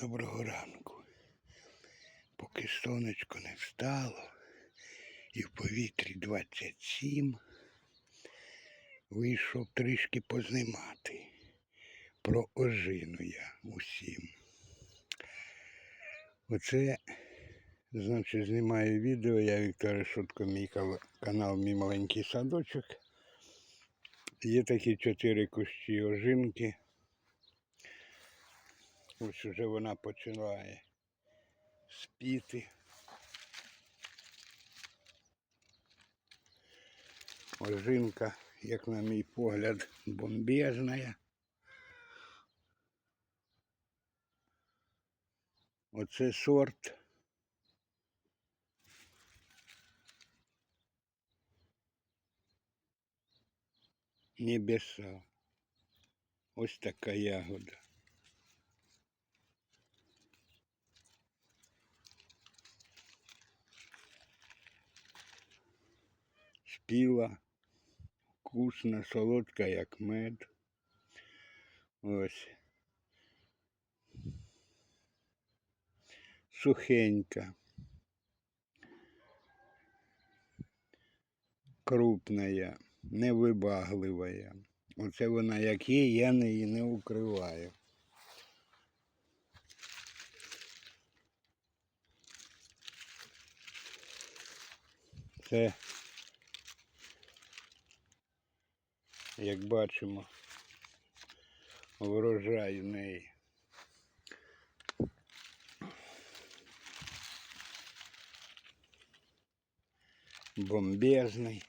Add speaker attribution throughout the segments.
Speaker 1: Доброго ранку. Поки сонечко не встало і в повітрі 27, вийшов трішки познімати. Про ожину я усім. Оце, значить, знімаю відео. Я Віктор Шутко, мій канал Мій маленький садочок. Є такі чотири кущі ожинки. Ось уже вона починає спіти. Ожинка, як на мій погляд, бомбезна. Оце сорт. Небеса. Ось така ягода. Спіла, вкусна, солодка, як мед. Ось. Сухенька. Крупная, невибагливая. Оце вона як є, я її не укриваю. Це як бачимо, врожай в неї. Бомбезний.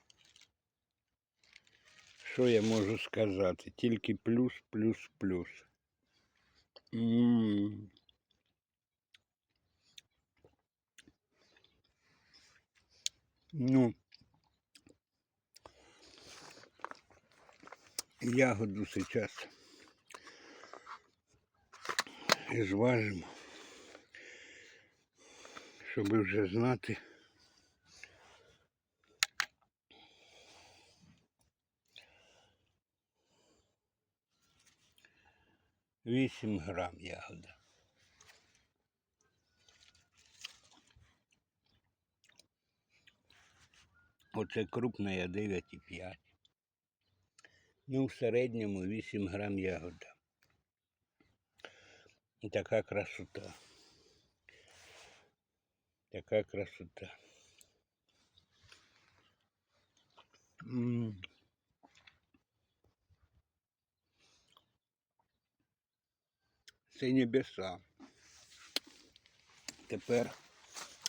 Speaker 1: Що я можу сказати? Тільки плюс, плюс, плюс. М. Ну, ягоду сейчас зважимо, щоб вже знати. Вісім грам ягода. Оце крупна я 9,5. Ну, в середньому 8 грам ягода. Така красота. Така красота. М. Це небеса. Тепер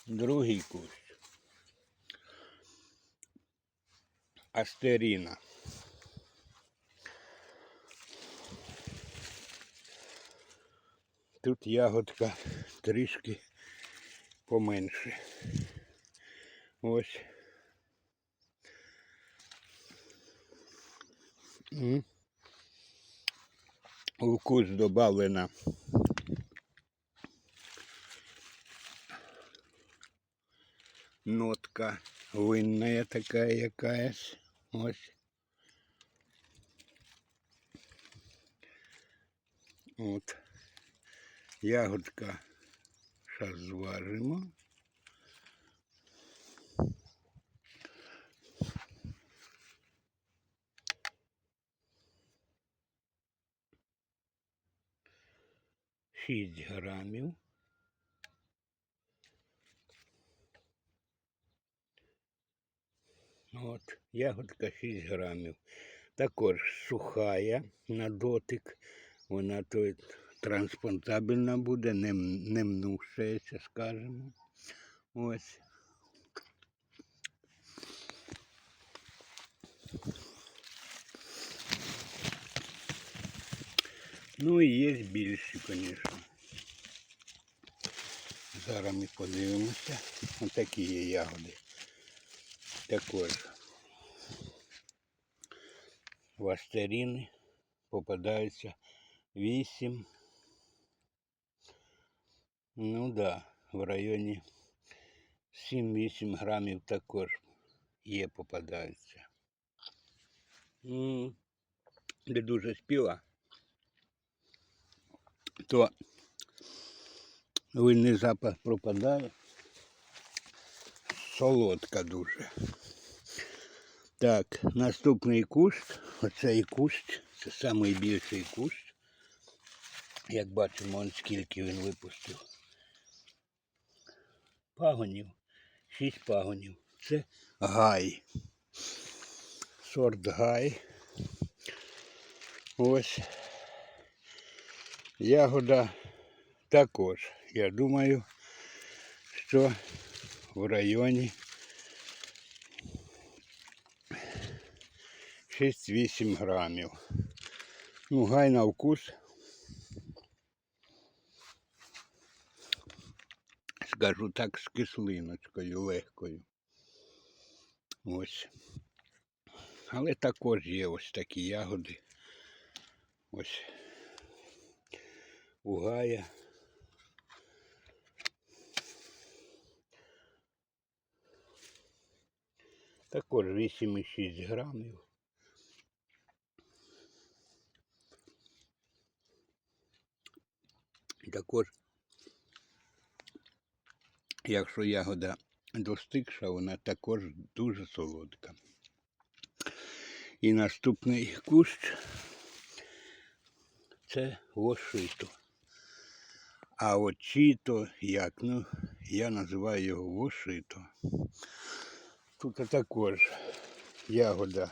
Speaker 1: другий кущ. Астеріна. Тут ягодка трішки поменше. Ось. Вкус добавлена. Нотка винная такая якась. Ось. От. Ягодка зараз зважимо. Шість грамів. От, ягодка 6 грамів. Також сухая на дотик. Вона то транспортабельна буде, не, не мнушається, скажімо. Ось. Ну і є більші, звісно. Зараз ми подивимося. Отакі є ягоди. Також в попадаються 8. Ну да, в районі 7-8 грамів також є попадаються. Де дуже спіла, то Винний запах пропадає. Солодка дуже. Так, наступний кущ. Оцей кущ, це найбільший кущ. Як бачимо, он скільки він випустив. Пагонів. Шість пагонів. Це гай. Сорт гай. Ось. Ягода також. Я думаю, що в районі 6-8 грамів. Ну, гай на вкус. Скажу так, з кислиночкою легкою. Ось. Але також є ось такі ягоди. Ось у гая. Також 8,6 грамів. Також, якщо ягода достигша, вона також дуже солодка. І наступний кущ це вошито. А от чито, як, ну, я називаю його вошито. Тут також ягода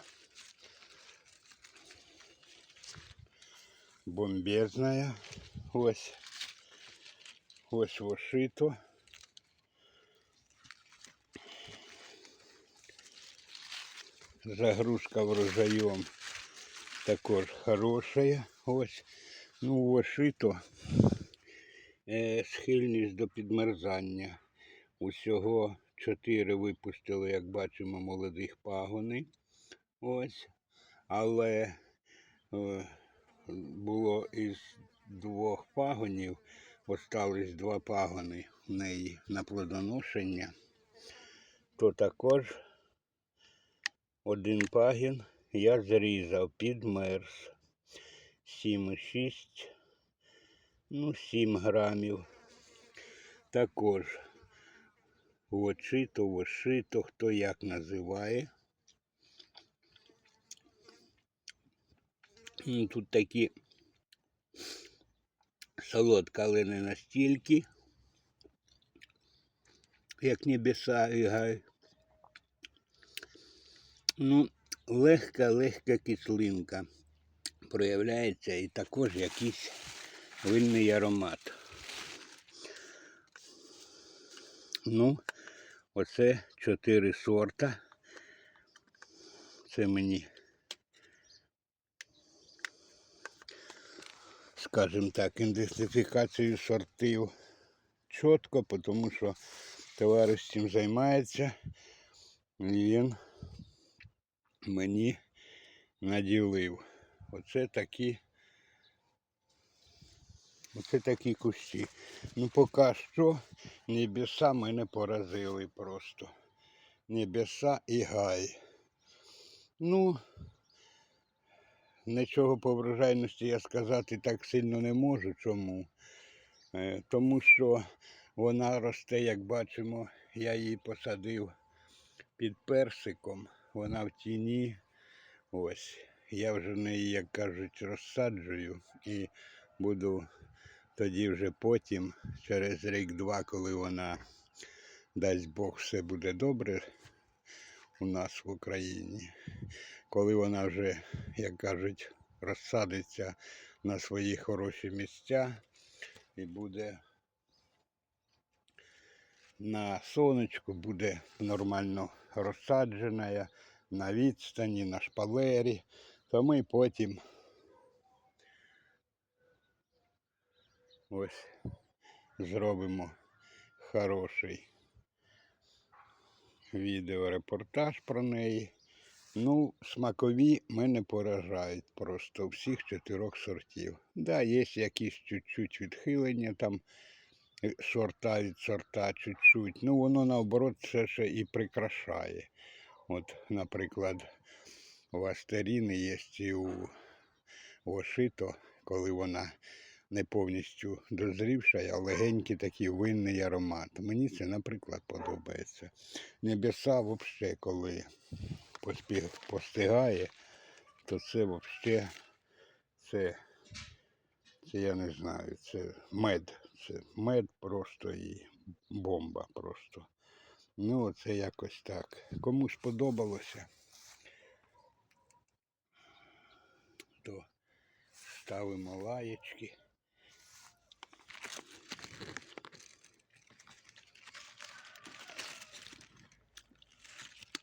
Speaker 1: бомбезная. Ось. Ось вошито. Загрузка врожаєм також хорошая. Ось. Ну, вошито. Е, схильність до підмерзання. Усього чотири випустили, як бачимо, молодих пагони. Ось. Але е, було із двох пагонів, остались два пагони в неї на плодоношення. То також один пагін я зрізав, під підмерз. 7,6, ну, 7 грамів. Також вочито, вошито, хто як називає. Ну, Тут такі солодка, але не настільки, як небеса і. Ну, легка, легка кислинка проявляється і також якийсь винний аромат. Ну, оце чотири сорта. Це мені, скажімо так, ідентифікацію сортів чітко, тому що товариш цим займається. Він мені наділив. Оце такі. Оце такі кущі. Ну поки що небеса мене поразили просто. Небеса і гай. Ну, нічого по врожайності я сказати так сильно не можу. Чому? Е, Тому що вона росте, як бачимо, я її посадив під персиком. Вона в тіні. Ось. Я вже неї, як кажуть, розсаджую і буду тоді вже потім, через рік-два, коли вона, дасть Бог, все буде добре у нас в Україні, коли вона вже, як кажуть, розсадиться на свої хороші місця і буде на сонечку, буде нормально розсаджена на відстані, на шпалері, то ми потім ось зробимо хороший відеорепортаж про неї. Ну, смакові мене поражають просто всіх чотирьох сортів. Да, є якісь чуть-чуть відхилення, там сорта від сорта чуть-чуть. Ну, воно наоборот все ще і прикрашає. От, наприклад, у астеріни є і у Ошито, коли вона не повністю дозрівша, а легенький такий винний аромат. Мені це, наприклад, подобається. Небеса взагалі, коли постигає, то це взагалі це, це я не знаю, це мед. Це мед просто і бомба просто. Ну, це якось так. Кому сподобалося, то ставимо лаєчки.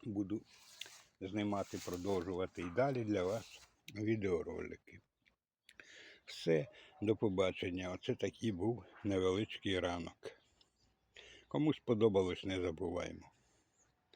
Speaker 1: Буду знімати, продовжувати і далі для вас відеоролики. Все, до побачення. Оце такий був невеличкий ранок. Кому сподобалось, не забуваємо.